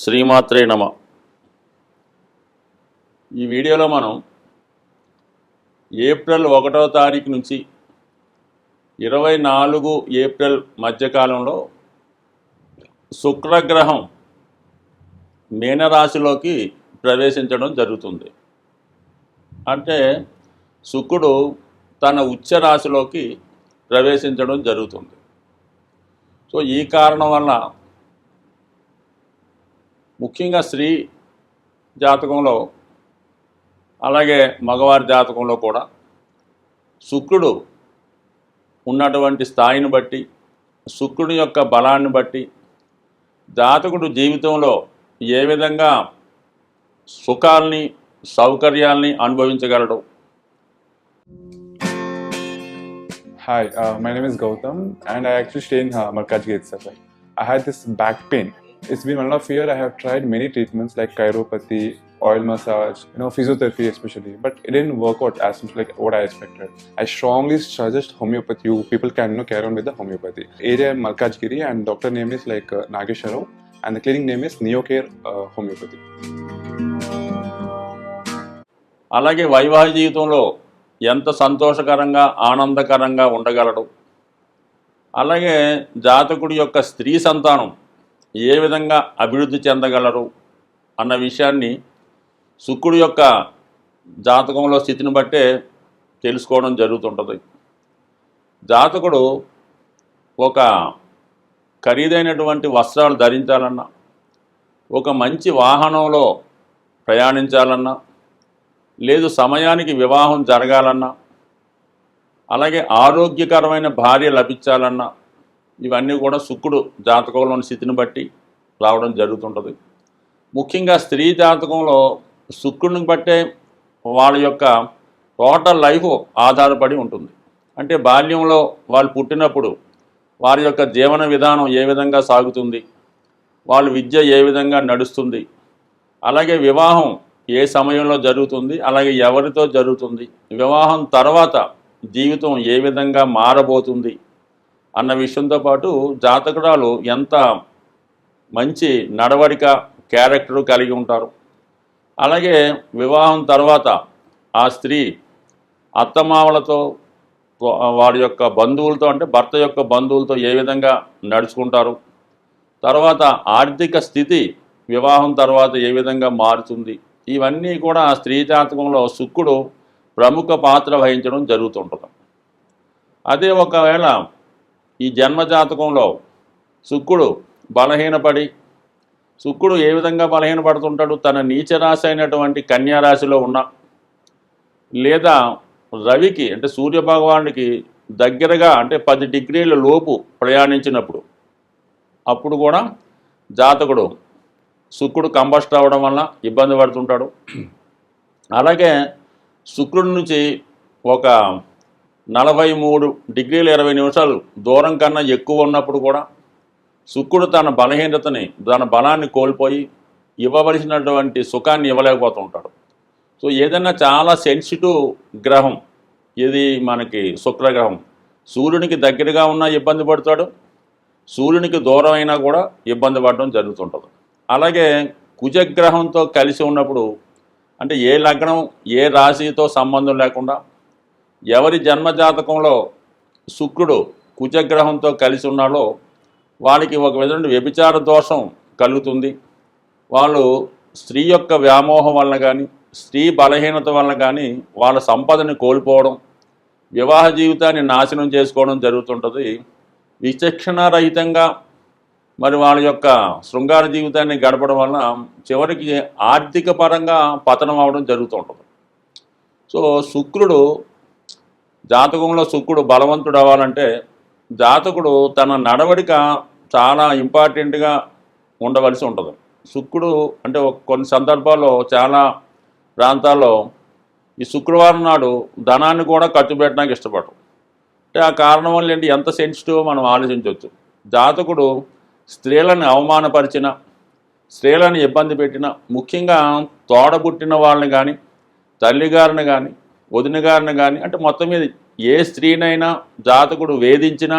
శ్రీమాత్రే నమ. ఈ వీడియోలో మనం ఏప్రిల్ ఒకటో తారీఖు నుంచి ఇరవై నాలుగు ఏప్రిల్ మధ్యకాలంలో శుక్రగ్రహం మీనరాశిలోకి ప్రవేశించడం జరుగుతుంది. అంటే శుక్రుడు తన ఉచ్చ రాశిలోకి ప్రవేశించడం జరుగుతుంది. సో ఈ కారణం వల్ల ముఖ్యంగా స్త్రీ జాతకంలో అలాగే మగవారి జాతకంలో కూడా శుక్రుడు ఉన్నటువంటి స్థాయిని బట్టి శుక్రుడి యొక్క బలాన్ని బట్టి జాతకుడు జీవితంలో ఏ విధంగా సుఖాల్ని సౌకర్యాల్ని అనుభవించగలడు hi my name is Gautam and I actually stay in Markaz gate sir I had this back pain. It's been one of year. I have tried many treatments like chiropathy, oil massage, you know, physiotherapy especially, but it didn't work out as much like what I expected. I strongly suggest homeopathy. You people can you know, carry on with the homeopathy. Area Malkajgiri and doctor name is like uh, Nagesharao, and the clinic name is Neocare uh, Homeopathy. అలాగే వైవాహిక జీవితంలో ఎంత సంతోషకరంగా ఆనందకరంగా ఉండగలడు అలాగే జాతకుడి యొక్క స్త్రీ సంతానం ఏ విధంగా అభివృద్ధి చెందగలరు అన్న విషయాన్ని శుక్రుడు యొక్క జాతకంలో స్థితిని బట్టే తెలుసుకోవడం జరుగుతుంటుంది. జాతకుడు ఒక ఖరీదైనటువంటి వస్త్రాలు ధరించాలన్నా ఒక మంచి వాహనంలో ప్రయాణించాలన్నా లేదు సమయానికి వివాహం జరగాలన్నా అలాగే ఆరోగ్యకరమైన భార్య లభించాలన్నా ఇవన్నీ కూడా శుక్రుడు జాతకంలోని స్థితిని బట్టి రావడం జరుగుతుంటుంది. ముఖ్యంగా స్త్రీ జాతకంలో శుక్రుడిని బట్టే వాళ్ళ యొక్క టోటల్ లైఫ్ ఆధారపడి ఉంటుంది. అంటే బాల్యంలో వాళ్ళు పుట్టినప్పుడు వారి యొక్క జీవన విధానం ఏ విధంగా సాగుతుంది వాళ్ళ విద్య ఏ విధంగా నడుస్తుంది అలాగే వివాహం ఏ సమయంలో జరుగుతుంది అలాగే ఎవరితో జరుగుతుంది వివాహం తర్వాత జీవితం ఏ విధంగా మారబోతుంది అన్న విషయంతో పాటు జాతకురాలు ఎంత మంచి నడవడిక క్యారెక్టర్ కలిగి ఉంటారు. అలాగే వివాహం తర్వాత ఆ స్త్రీ అత్తమామలతో వారి యొక్క బంధువులతో అంటే భర్త యొక్క బంధువులతో ఏ విధంగా నడుచుకుంటారు. తర్వాత ఆర్థిక స్థితి వివాహం తర్వాత ఏ విధంగా మారుతుంది. ఇవన్నీ కూడా స్త్రీ జాతకంలో శుక్రుడు ప్రముఖ పాత్ర వహించడం జరుగుతుంటుంది. అదే ఒకవేళ ఈ జన్మ జాతకంలో శుక్రుడు బలహీనపడి శుక్రుడు ఏ విధంగా బలహీనపడుతుంటాడు? తన నీచరాశి అయినటువంటి కన్యా రాశిలో ఉన్న లేదా రవికి అంటే సూర్యభగవానుడికి దగ్గరగా అంటే పది డిగ్రీల లోపు ప్రయాణించినప్పుడు అప్పుడు కూడా జాతకుడు శుక్రుడు కంబస్ట్ అవ్వడం వల్ల ఇబ్బంది పడుతుంటాడు. అలాగే శుక్రుడి నుంచి ఒక నలభై మూడు డిగ్రీల ఇరవై నిమిషాలు దూరం కన్నా ఎక్కువ ఉన్నప్పుడు కూడా శుక్రుడు తన బలహీనతని తన బలాన్ని కోల్పోయి ఇవ్వవలసినటువంటి సుఖాన్ని ఇవ్వలేకపోతుంటాడు. సో ఏదైనా చాలా సెన్సిటివ్ గ్రహం ఇది మనకి శుక్రగ్రహం. సూర్యునికి దగ్గరగా ఉన్నా ఇబ్బంది పడతాడు సూర్యునికి దూరం అయినా కూడా ఇబ్బంది పడడం జరుగుతుంటుంది. అలాగే కుజగ్రహంతో కలిసి ఉన్నప్పుడు అంటే ఏ లగ్నం ఏ రాశితో సంబంధం లేకుండా ఎవరి జన్మజాతకంలో శుక్రుడు కుజగ్రహంతో కలిసి ఉన్నాడో వాళ్ళకి ఒక విధంగా వ్యభిచార దోషం కలుగుతుంది. వాళ్ళు స్త్రీ యొక్క వ్యామోహం వలన కానీ స్త్రీ బలహీనత వలన కానీ వాళ్ళ సంపదని కోల్పోవడం వివాహ జీవితాన్ని నాశనం చేసుకోవడం జరుగుతుంటుంది. విచక్షణారహితంగా మరి వాళ్ళ యొక్క శృంగార జీవితాన్ని గడపడం వలన చివరికి ఆర్థిక పరంగా పతనం అవడం జరుగుతుంటుంది. సో శుక్రుడు జాతకంలో శుక్రుడు బలవంతుడు అవ్వాలంటే జాతకుడు తన నడవడిక చాలా ఇంపార్టెంట్గా ఉండవలసి ఉంటుంది. శుక్రుడు అంటే కొన్ని సందర్భాల్లో చాలా ప్రాంతాల్లో ఈ శుక్రవారం నాడు ధనాన్ని కూడా ఖర్చు పెట్టడానికి ఇష్టపడరు. అంటే ఆ కారణం వల్ల ఏంటి? ఎంత సెన్సిటివ్ మనం ఆలోచించవచ్చు. జాతకుడు స్త్రీలను అవమానపరిచిన స్త్రీలను ఇబ్బంది పెట్టిన ముఖ్యంగా తోడబుట్టిన వాళ్ళని కానీ తల్లిగారిని కానీ వదిన గారిని కానీ అంటే మొత్తం మీద ఏ స్త్రీనైనా జాతకుడు వేధించినా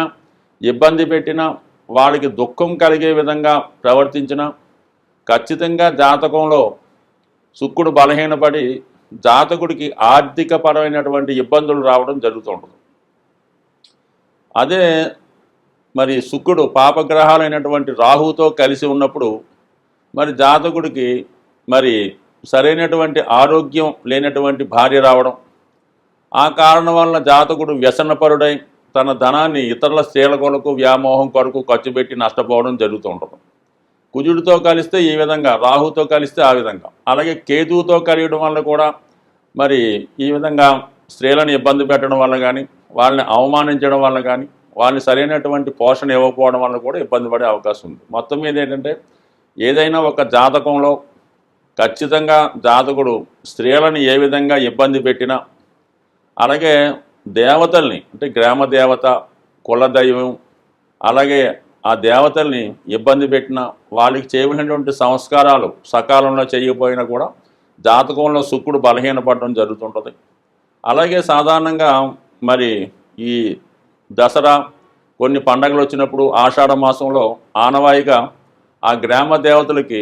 ఇబ్బంది పెట్టినా వాళ్ళకి దుఃఖం కలిగే విధంగా ప్రవర్తించినా ఖచ్చితంగా జాతకంలో శుక్రుడు బలహీనపడి జాతకుడికి ఆర్థికపరమైనటువంటి ఇబ్బందులు రావడం జరుగుతూ ఉంటుంది. అదే మరి శుక్రుడు పాపగ్రహాలైనటువంటి రాహుతో కలిసి ఉన్నప్పుడు మరి జాతకుడికి మరి సరైనటువంటి ఆరోగ్యం లేనటువంటి భార్య రావడం ఆ కారణం వల్ల జాతకుడు వ్యసనపరుడై తన ధనాన్ని ఇతరుల స్త్రీల కొరకు వ్యామోహం కొరకు ఖర్చు పెట్టి నష్టపోవడం జరుగుతూ ఉంటుంది. కుజుడితో కలిస్తే ఈ విధంగా రాహుతో కలిస్తే ఆ విధంగా. అలాగే కేతువుతో కలియడం వల్ల కూడా మరి ఈ విధంగా స్త్రీలను ఇబ్బంది పెట్టడం వల్ల కానీ వాళ్ళని అవమానించడం వల్ల కానీ వాళ్ళని సరైనటువంటి పోషణ ఇవ్వకపోవడం వల్ల కూడా ఇబ్బంది పడే అవకాశం ఉంది. మొత్తం మీద ఏంటంటే ఏదైనా ఒక జాతకంలో ఖచ్చితంగా జాతకుడు స్త్రీలను ఏ విధంగా ఇబ్బంది పెట్టినా అలాగే దేవతల్ని అంటే గ్రామ దేవత కుల దైవం అలాగే ఆ దేవతల్ని ఇబ్బంది పెట్టిన వాళ్ళకి చేయవలసినటువంటి సంస్కారాలు సకాలంలో చేయకపోయినా కూడా జాతకంలో శుక్రుడు బలహీనపడడం జరుగుతుంటుంది. అలాగే సాధారణంగా మరి ఈ దసరా కొన్ని పండగలు వచ్చినప్పుడు ఆషాఢ మాసంలో ఆనవాయిగా ఆ గ్రామ దేవతలకి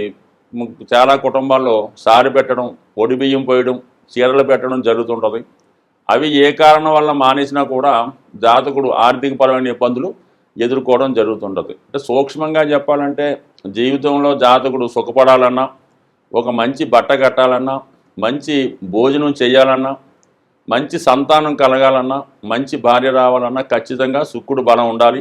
చాలా కుటుంబాల్లో సారి పెట్టడం ఒడిబియ్యం పోయడం చీరలు పెట్టడం జరుగుతుంటుంది. అవి ఏ కారణం వల్ల మానేసినా కూడా జాతకుడు ఆర్థికపరమైన ఇబ్బందులు ఎదుర్కోవడం జరుగుతుంటుంది. అంటే సూక్ష్మంగా చెప్పాలంటే జీవితంలో జాతకుడు సుఖపడాలన్నా ఒక మంచి బట్ట కట్టాలన్నా మంచి భోజనం చేయాలన్నా మంచి సంతానం కలగాలన్నా మంచి భార్య రావాలన్నా ఖచ్చితంగా శుక్రుడు బలం ఉండాలి.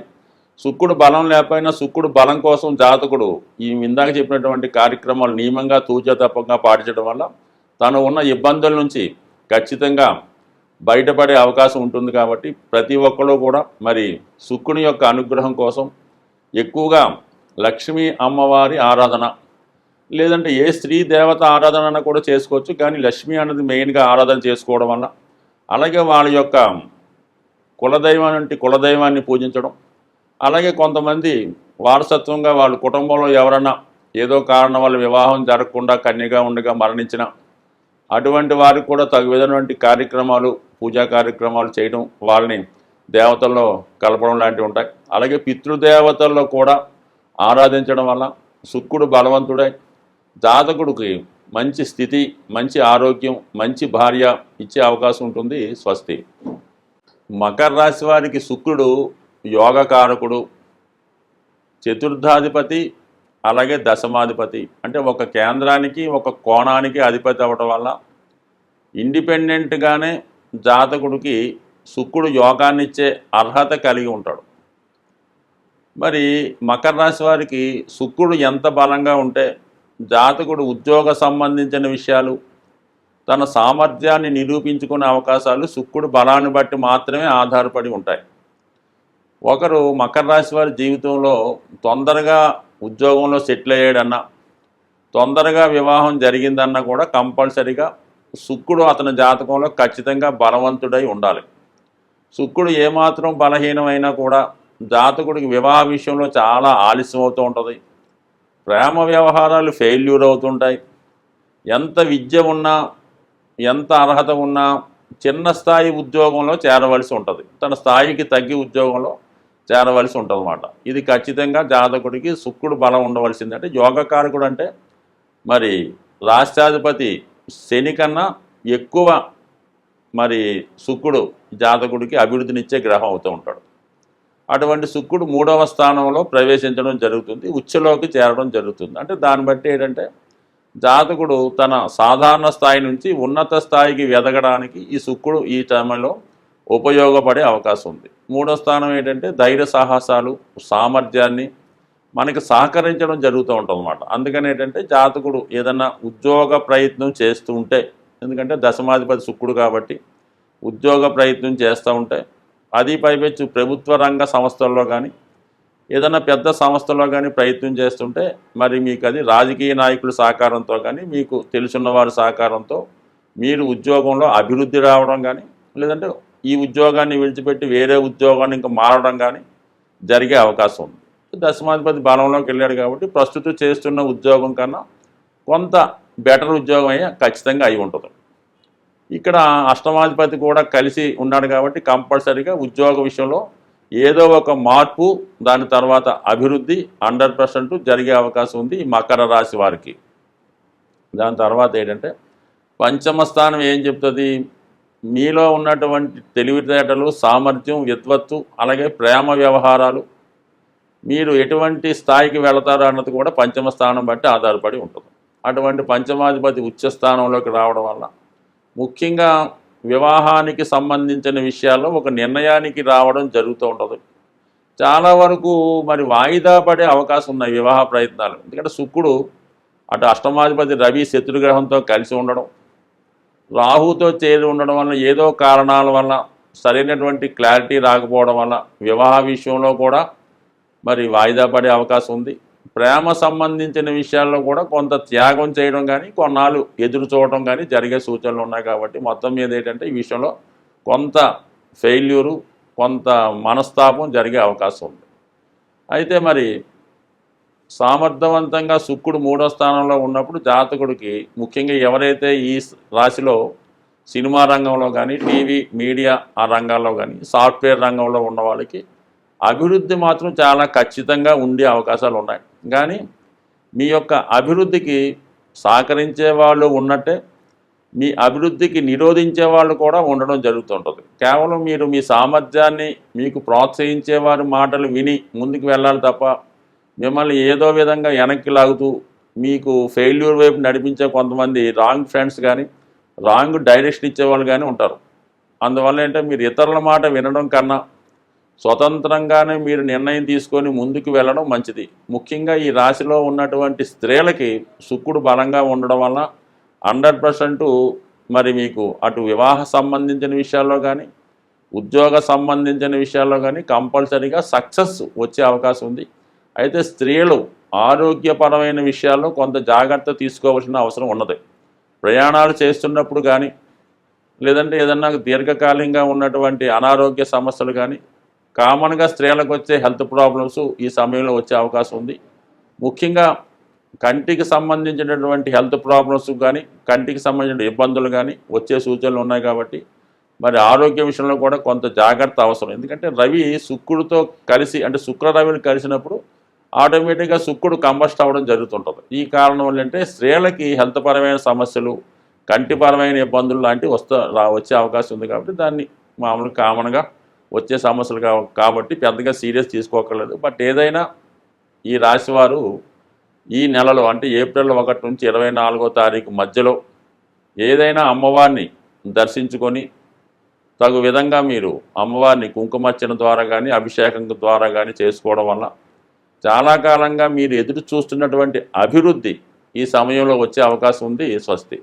శుక్రుడు బలం లేకపోయినా శుక్రుడు బలం కోసం జాతకుడు ఈ ఇందాక చెప్పినటువంటి కార్యక్రమాలు నియమంగా తూచా తప్పగా పాటించడం వల్ల తను ఉన్న ఇబ్బందుల నుంచి ఖచ్చితంగా బయటపడే అవకాశం ఉంటుంది కాబట్టి ప్రతి ఒక్కరు కూడా మరి శుక్రుని యొక్క అనుగ్రహం కోసం ఎక్కువగా లక్ష్మీ అమ్మవారి ఆరాధన లేదంటే ఏ స్త్రీ దేవత ఆరాధన కూడా చేసుకోవచ్చు. కానీ లక్ష్మి అన్నది మెయిన్గా ఆరాధన చేసుకోవడం వల్ల అలాగే వాళ్ళ యొక్క కులదైవం అంటే కులదైవాన్ని పూజించడం అలాగే కొంతమంది వారసత్వంగా వాళ్ళ కుటుంబంలో ఎవరన్నా ఏదో కారణం వల్ల వివాహం జరగకుండా కన్యగా ఉండగా మరణించిన అటువంటి వారికి కూడా తగు విధమైనటువంటి కార్యక్రమాలు పూజా కార్యక్రమాలు చేయడం వాళ్ళని దేవతల్లో కలపడం లాంటివి ఉంటాయి. అలాగే పితృదేవతల్లో కూడా ఆరాధించడం వల్ల శుక్రుడు బలవంతుడై జాతకుడికి మంచి స్థితి మంచి ఆరోగ్యం మంచి భార్య ఇచ్చే అవకాశం ఉంటుంది స్వస్తి. మకర రాశి వారికి శుక్రుడు యోగకారకుడు చతుర్థాధిపతి అలాగే దశమాధిపతి. అంటే ఒక కేంద్రానికి ఒక కోణానికి అధిపతి అవ్వటం వల్ల ఇండిపెండెంట్గానే జాతకుడికి శుక్రుడు యోగాన్నిచ్చే అర్హత కలిగి ఉంటాడు. మరి మకర రాశి వారికి శుక్రుడు ఎంత బలంగా ఉంటే జాతకుడు ఉద్యోగ సంబంధించిన విషయాలు తన సామర్థ్యాన్ని నిరూపించుకునే అవకాశాలు శుక్రుడు బలాన్ని బట్టి మాత్రమే ఆధారపడి ఉంటాయి. ఒకరు మకర రాశి వారి జీవితంలో తొందరగా ఉద్యోగంలో సెటిల్ అయ్యాడన్నా తొందరగా వివాహం జరిగిందన్నా కూడా కంపల్సరీగా శుక్రుడు అతని జాతకంలో ఖచ్చితంగా బలవంతుడై ఉండాలి. శుక్రుడు ఏమాత్రం బలహీనమైనా కూడా జాతకుడికి వివాహ విషయంలో చాలా ఆలస్యం అవుతూ ఉంటుంది. ప్రేమ వ్యవహారాలు ఫెయిల్యూర్ అవుతుంటాయి. ఎంత విద్య ఉన్నా ఎంత అర్హత ఉన్నా చిన్న స్థాయి ఉద్యోగంలో చేరవలసి ఉంటుంది. తన స్థాయికి తగ్గి ఉద్యోగంలో చేరవలసి ఉంటుంది అన్నమాట ఇది ఖచ్చితంగా జాతకుడికి శుక్రుడు బలం ఉండవలసింది అంటే యోగకారకుడు అంటే మరి రాష్ట్రాధిపతి శని కన్నా ఎక్కువ మరి శుక్రుడు జాతకుడికి అభివృద్ధినిచ్చే గ్రహం అవుతూ ఉంటాడు. అటువంటి శుక్రుడు మూడవ స్థానంలో ప్రవేశించడం జరుగుతుంది ఉచ్చలోకి చేరడం జరుగుతుంది. అంటే దాన్ని బట్టి ఏంటంటే జాతకుడు తన సాధారణ స్థాయి నుంచి ఉన్నత స్థాయికి వెదగడానికి ఈ శుక్రుడు ఈ టైంలో ఉపయోగపడే అవకాశం ఉంది. మూడో స్థానం ఏంటంటే ధైర్య సాహసాలు సామర్థ్యాన్ని మనకి సహకరించడం జరుగుతూ ఉంటుంది అనమాట అందుకని ఏంటంటే జాతకుడు ఏదన్నా ఉద్యోగ ప్రయత్నం చేస్తూ ఉంటే ఎందుకంటే దశమాధిపతి శుక్రుడు కాబట్టి ఉద్యోగ ప్రయత్నం చేస్తూ ఉంటే అది పైపెచ్చు ప్రభుత్వ రంగ సంస్థల్లో కానీ ఏదైనా పెద్ద సంస్థలో కానీ ప్రయత్నం చేస్తుంటే మరి మీకు అది రాజకీయ నాయకుల సహకారంతో కానీ మీకు తెలుసున్న వారి సహకారంతో మీరు ఉద్యోగంలో అభివృద్ధి రావడం కానీ లేదంటే ఈ ఉద్యోగాన్ని విడిచిపెట్టి వేరే ఉద్యోగాన్ని ఇంకా మారడం కానీ జరిగే అవకాశం ఉంది. దశమాధిపతి బలంలోకి వెళ్ళాడు కాబట్టి ప్రస్తుతం చేస్తున్న ఉద్యోగం కన్నా కొంత బెటర్ ఉద్యోగం అయ్యే ఖచ్చితంగా అయి ఉంటుంది. ఇక్కడ అష్టమాధిపతి కూడా కలిసి ఉన్నాడు కాబట్టి కంపల్సరీగా ఉద్యోగ విషయంలో ఏదో ఒక మార్పు దాని తర్వాత అభివృద్ధి హండ్రెడ్ పర్సెంట్ జరిగే అవకాశం ఉంది ఈ మకర రాశి వారికి. దాని తర్వాత ఏంటంటే పంచమ స్థానం ఏం చెప్తుంది? మీలో ఉన్నటువంటి తెలివితేటలు సామర్థ్యం విద్వత్తు అలాగే ప్రేమ వ్యవహారాలు మీరు ఎటువంటి స్థాయికి వెళతారో అన్నది కూడా పంచమ స్థానం బట్టి ఆధారపడి ఉంటుంది. అటువంటి పంచమాధిపతి ఉచ్చ స్థానంలోకి రావడం వల్ల ముఖ్యంగా వివాహానికి సంబంధించిన విషయాల్లో ఒక నిర్ణయానికి రావడం జరుగుతూ ఉంటుంది. చాలా వరకు మరి వాయిదా పడే అవకాశం ఉన్నాయి వివాహ ప్రయత్నాలు. ఎందుకంటే శుక్రుడు అటు అష్టమాధిపతి రవి శత్రుగ్రహంతో కలిసి ఉండడం రాహుతో చేరి ఉండడం వల్ల ఏదో కారణాల వల్ల సరైనటువంటి క్లారిటీ రాకపోవడం వల్ల వివాహ విషయంలో కూడా మరి వాయిదా పడే అవకాశం ఉంది. ప్రేమ సంబంధించిన విషయాల్లో కూడా కొంత త్యాగం చేయడం కానీ కొన్నాళ్ళు ఎదురు చూడటం కానీ జరిగే సూచనలు ఉన్నాయి కాబట్టి మొత్తం మీద ఏంటంటే ఈ విషయంలో కొంత ఫెయిల్యూరు కొంత మనస్తాపం జరిగే అవకాశం ఉంది. అయితే మరి సామర్థవంతంగా శుక్రుడు మూడో స్థానంలో ఉన్నప్పుడు జాతకుడికి ముఖ్యంగా ఎవరైతే ఈ రాశిలో సినిమా రంగంలో కానీ టీవీ మీడియా ఆ రంగాల్లో కానీ సాఫ్ట్వేర్ రంగంలో ఉన్న వాళ్ళకి అభివృద్ధి మాత్రం చాలా ఖచ్చితంగా ఉండే అవకాశాలు ఉన్నాయి. కానీ మీ యొక్క అభివృద్ధికి సహకరించే వాళ్ళు ఉన్నట్టే మీ అభివృద్ధికి నిరోధించే వాళ్ళు కూడా ఉండడం జరుగుతుంటుంది. కేవలం మీరు మీ సామర్థ్యాన్ని మీకు ప్రోత్సహించే వారి మాటలు విని ముందుకు వెళ్ళాలి తప్ప మిమ్మల్ని ఏదో విధంగా వెనక్కి లాగుతూ మీకు ఫెయిల్యూర్ వైపు నడిపించే కొంతమంది రాంగ్ ఫ్రెండ్స్ కానీ రాంగ్ డైరెక్షన్ ఇచ్చేవాళ్ళు కానీ ఉంటారు. అందువల్ల ఏంటంటే మీరు ఇతరుల మాట వినడం కన్నా స్వతంత్రంగానే మీరు నిర్ణయం తీసుకొని ముందుకు వెళ్ళడం మంచిది. ముఖ్యంగా ఈ రాశిలో ఉన్నటువంటి స్త్రీలకి శుక్రుడు బలంగా ఉండడం వల్ల హండ్రెడ్ పర్సెంట్ మరి మీకు అటు వివాహ సంబంధించిన విషయాల్లో కానీ ఉద్యోగ సంబంధించిన విషయాల్లో కానీ కంపల్సరీగా సక్సెస్ వచ్చే అవకాశం ఉంది. అయితే స్త్రీలు ఆరోగ్యపరమైన విషయాల్లో కొంత జాగ్రత్త తీసుకోవాల్సిన అవసరం ఉన్నది. ప్రయాణాలు చేస్తున్నప్పుడు కానీ లేదంటే ఏదన్నా దీర్ఘకాలికంగా ఉన్నటువంటి అనారోగ్య సమస్యలు కానీ కామన్గా స్త్రీలకు వచ్చే హెల్త్ ప్రాబ్లమ్స్ ఈ సమయంలో వచ్చే అవకాశం ఉంది. ముఖ్యంగా కంటికి సంబంధించినటువంటి హెల్త్ ప్రాబ్లమ్స్ కానీ కంటికి సంబంధించిన ఇబ్బందులు కానీ వచ్చే సూచనలు ఉన్నాయి కాబట్టి మరి ఆరోగ్య విషయంలో కూడా కొంత జాగ్రత్త అవసరం. ఎందుకంటే రవి శుక్రుడితో కలిసి అంటే శుక్ర రవిని కలిసినప్పుడు ఆటోమేటిక్గా శుక్రుడు కంబస్ట్ అవ్వడం జరుగుతుంటుంది. ఈ కారణం వల్ల అంటే స్త్రీలకి హెల్త్ పరమైన సమస్యలు కంటిపరమైన ఇబ్బందులు లాంటివి వస్తా రా వచ్చే అవకాశం ఉంది కాబట్టి దాన్ని మామూలు కామన్గా వచ్చే సమస్యలు కా కాబట్టి పెద్దగా సీరియస్ తీసుకోకర్లేదు. బట్ ఏదైనా ఈ రాశివారు ఈ నెలలో అంటే ఏప్రిల్ ఒకటి నుంచి ఇరవై నాలుగో తారీఖు మధ్యలో ఏదైనా అమ్మవారిని దర్శించుకొని తగు విధంగా మీరు అమ్మవారిని కుంకుమర్చన ద్వారా కానీ అభిషేకం ద్వారా కానీ చేసుకోవడం వల్ల చాలా కాలంగా మీరు ఎదురు చూస్తున్నటువంటి అభివృద్ధి ఈ సమయంలో వచ్చే అవకాశం ఉంది స్వస్తి.